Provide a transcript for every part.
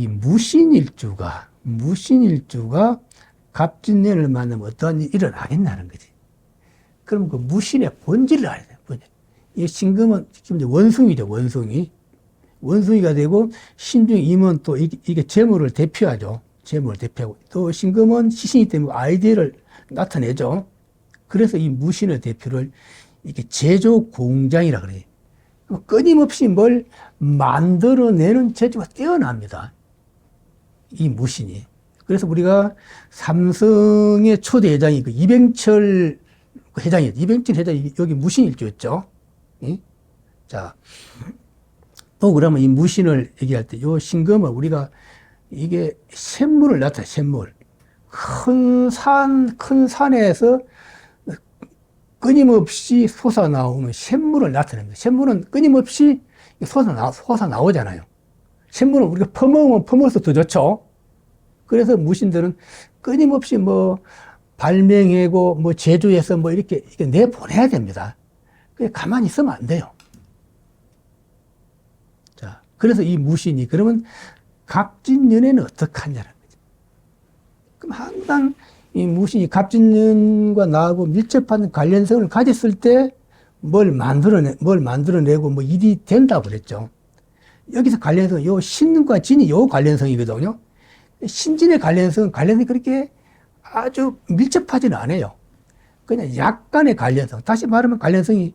이 무신일주가 무신일주가 갑진년을 만나면 어떠한 일이 일어나겠냐는 거지. 그럼 그 무신의 본질을 알아야 돼. 본질. 이 신금은 지금 원숭이죠, 원숭이. 원숭이가 되고 신중 임은 또 이게, 재물을 대표하죠. 재물을 대표하고 또 신금은 시신이 때문에 아이디어를 나타내죠. 그래서 이 무신의 대표를 이게 제조 공장이라 그래. 끊임없이 뭘 만들어내는 재주가 뛰어납니다. 이 무신이. 그래서 우리가 삼성의 초대 회장이 그 이병철 회장이 이병철 회장이 여기 무신일주였죠. 예? 자, 또 그러면 이 무신을 얘기할 때 요 신금은 우리가 이게 샘물을 나타내 샘물. 큰 산, 큰 산에서 끊임없이 솟아나오는 샘물을 나타냅니다. 샘물은 끊임없이 솟아나, 솟아나오잖아요. 샘물은 우리가 퍼먹으면 퍼먹어서 더 좋죠. 그래서 무신들은 끊임없이 뭐 발명하고 뭐 제조해서 뭐 이렇게, 이렇게 내보내야 됩니다. 가만히 있으면 안 돼요. 자, 그래서 이 무신이 그러면 갑진년에는 어떻게 하냐는 거죠. 그럼 항상 이 무신이 갑진년과 나하고 밀접한 관련성을 가졌을 때 뭘 만들어내, 뭘 만들어내고 뭐 일이 된다고 그랬죠. 여기서 관련성, 요 신과 진이 요 관련성이거든요. 신진의 관련성은 관련성이 그렇게 아주 밀접하지는 않아요. 그냥 약간의 관련성. 다시 말하면 관련성이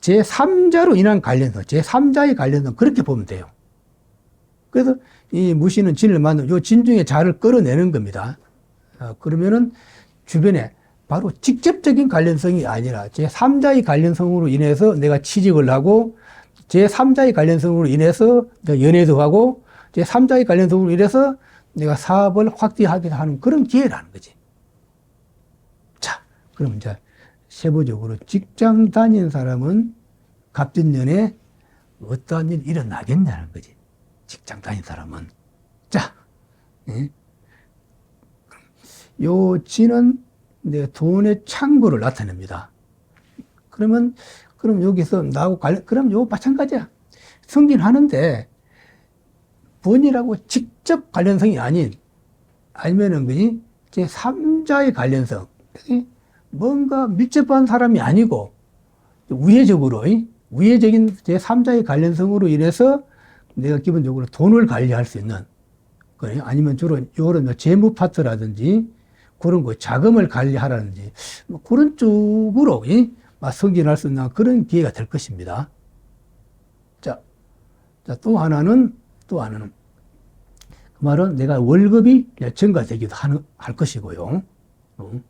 제3자로 인한 관련성, 제3자의 관련성, 그렇게 보면 돼요. 그래서 이 무신은 진을 만들면 요진 중에 자를 끌어내는 겁니다. 어, 그러면은 주변에 바로 직접적인 관련성이 아니라 제3자의 관련성으로 인해서 내가 취직을 하고 제3자의 관련성으로 인해서 연애도 하고 제3자의 관련성으로 인해서 내가 사업을 확대하게 하는 그런 기회라는 거지. 자, 그럼 이제 세부적으로 직장 다닌 사람은 갑진년에 어떠한 일이 일어나겠냐는 거지. 직장 다닌 사람은. 자, 예? 요 진은 내 돈의 창고를 나타냅니다. 그러면, 그럼 여기서 나하고 관련, 그럼 요 마찬가지야. 승진하는데 본이라고 직접 관련성이 아닌, 아니면은, 그지? 제 3자의 관련성. 뭔가 밀접한 사람이 아니고, 우회적으로, 우회적인 제 3자의 관련성으로 인해서 내가 기본적으로 돈을 관리할 수 있는? 아니면 주로 요런 뭐 재무 파트라든지 그런 거 자금을 관리하라든지 뭐 그런 쪽으로 막 승진할 수 있는 그런 기회가 될 것입니다. 자, 자, 또 하나는, 또 하나는, 그 말은 내가 월급이 증가되기도 하는, 할 것이고요. 어.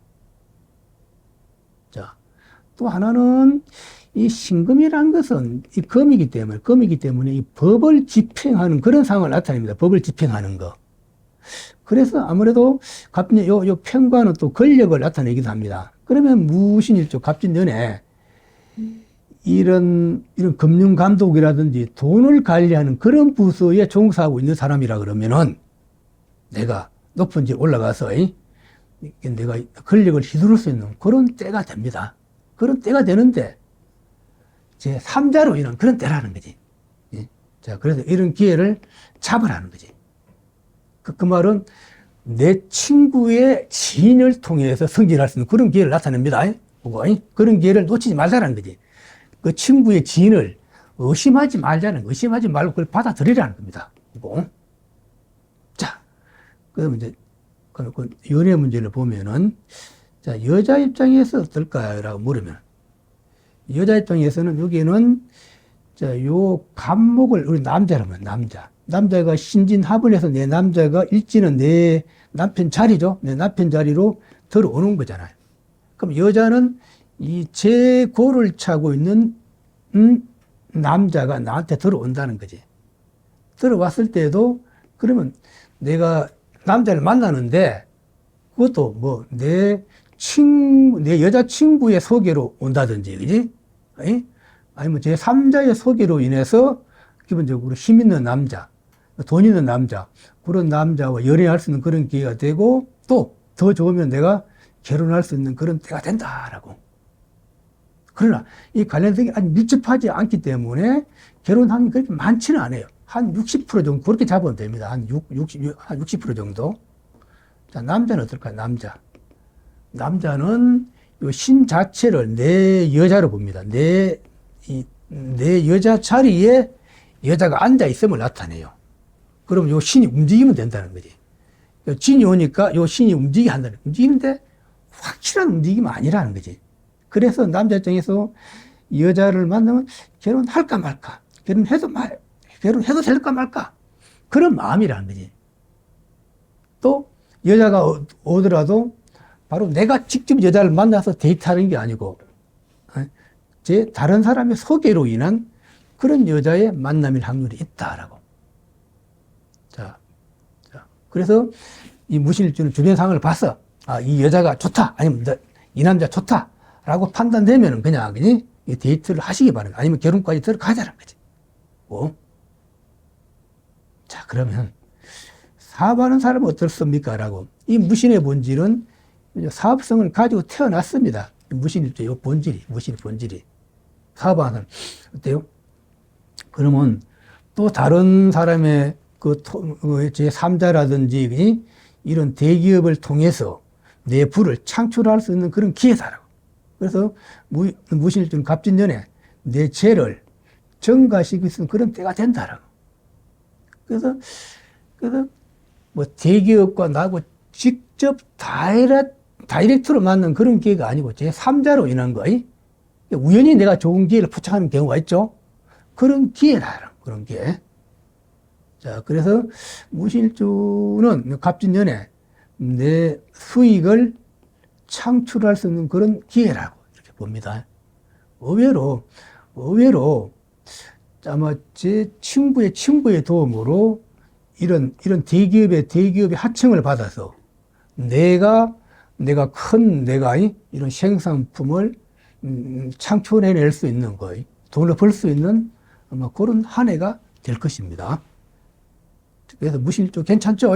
자, 또 하나는 이 신금이라는 것은 이 금이기 때문에, 금이기 때문에 이 법을 집행하는 그런 상황을 나타냅니다. 법을 집행하는 거. 그래서 아무래도 갑진, 요, 요 편과는 또 권력을 나타내기도 합니다. 그러면 무신일조 갑진년에 이런, 이런 금융 감독이라든지 돈을 관리하는 그런 부서에 종사하고 있는 사람이라 그러면은 내가 높은 데 올라가서 내가 권력을 휘두를 수 있는 그런 때가 됩니다. 그런 때가 되는데 제 3자로 인한 그런 때라는 거지. 예? 자, 그래서 이런 기회를 잡으라는 거지. 그, 그 말은 내 친구의 지인을 통해서 승진할 수 있는 그런 기회를 나타냅니다. 그거, 그런 기회를 놓치지 말자는 거지. 그 친구의 지인을 의심하지 말자는, 의심하지 말고 그걸 받아들이라는 겁니다. 그거. 자, 그럼 이제, 그, 그 연애 문제를 보면은, 자, 여자 입장에서 어떨까요? 라고 물으면, 여자 입장에서는 여기는, 자, 요 감목을, 우리 남자라면 남자. 남자가 신진합을 해서 내 남자가 일지는 내 남편 자리죠. 내 남편 자리로 들어오는 거잖아요. 그럼 여자는 이 재고를 차고 있는 음, 남자가 나한테 들어온다는 거지. 들어왔을 때도 그러면 내가 남자를 만나는데 그것도 뭐 내 친구, 내 여자친구의 소개로 온다든지, 그지? 아니면 제 3자의 소개로 인해서 기본적으로 힘 있는 남자, 돈 있는 남자, 그런 남자와 연애할 수 있는 그런 기회가 되고 또 더 좋으면 내가 결혼할 수 있는 그런 때가 된다라고. 그러나 이 관련성이 아주 밀접하지 않기 때문에 결혼 확률이 그렇게 많지는 않아요. 한 60% 정도 그렇게 잡으면 됩니다. 한 6, 60, 한 60% 정도. 자, 남자는 어떨까요? 남자. 남자는 요신 자체를 내 여자로 봅니다. 내, 이, 내 여자 자리에 여자가 앉아 있음을 나타내요. 그럼 요 신이 움직이면 된다는 거지. 요 진이 오니까 요 신이 움직이게 한다는, 움직이는데 확실한 움직임은 아니라는 거지. 그래서 남자 입장에서 여자를 만나면 결혼할까 말까, 결혼해도 말, 결혼해도 될까 말까, 그런 마음이라는 거지. 또 여자가 오- 오더라도 바로 내가 직접 여자를 만나서 데이트하는 게 아니고 어, 제 다른 사람의 소개로 인한 그런 여자의 만남일 확률이 있다라고. 자, 자 그래서 이 무신일주는 주변 상황을 봐서 아, 이 여자가 좋다 아니면 너- 이 남자 좋다라고 판단되면은 그냥 이 데이트를 하시기 바랍니다. 아니면 결혼까지 들어가자는 거지. 뭐? 자 그러면 사업하는 사람은 어떻습니까? 라고. 이 무신의 본질은 사업성을 가지고 태어났습니다. 무신일주의 요 본질이, 무신의 본질이. 사업하는. 어때요? 그러면 또 다른 사람의 그 제 3자라든지 이런 대기업을 통해서 내 부를 창출할 수 있는 그런 기회다라고. 그래서 무, 무신일주는 갑진년에 내 죄를 정가시킬 수 있는 그런 때가 된다라고. 그래서, 그래서 뭐 대기업과 나하고 직접 다이렉, 다이렉트로 만난 그런 기회가 아니고 제 3자로 인한 거. 이? 우연히 내가 좋은 기회를 포착하는 경우가 있죠. 그런 기회라, 그런 기회. 자, 그래서 무신일주는 갑진년에 내 수익을 창출할 수 있는 그런 기회라고 이렇게 봅니다. 의외로, 의외로 아마 제 친구의 친구의 도움으로 이런, 이런 대기업의 대기업의 하청을 받아서 내가, 내가 큰 내가 이- 이런 생산품을 음, 창출해낼 수 있는 거, 돈을 벌 수 있는 아마 그런 한 해가 될 것입니다. 그래서 무신일주 괜찮죠?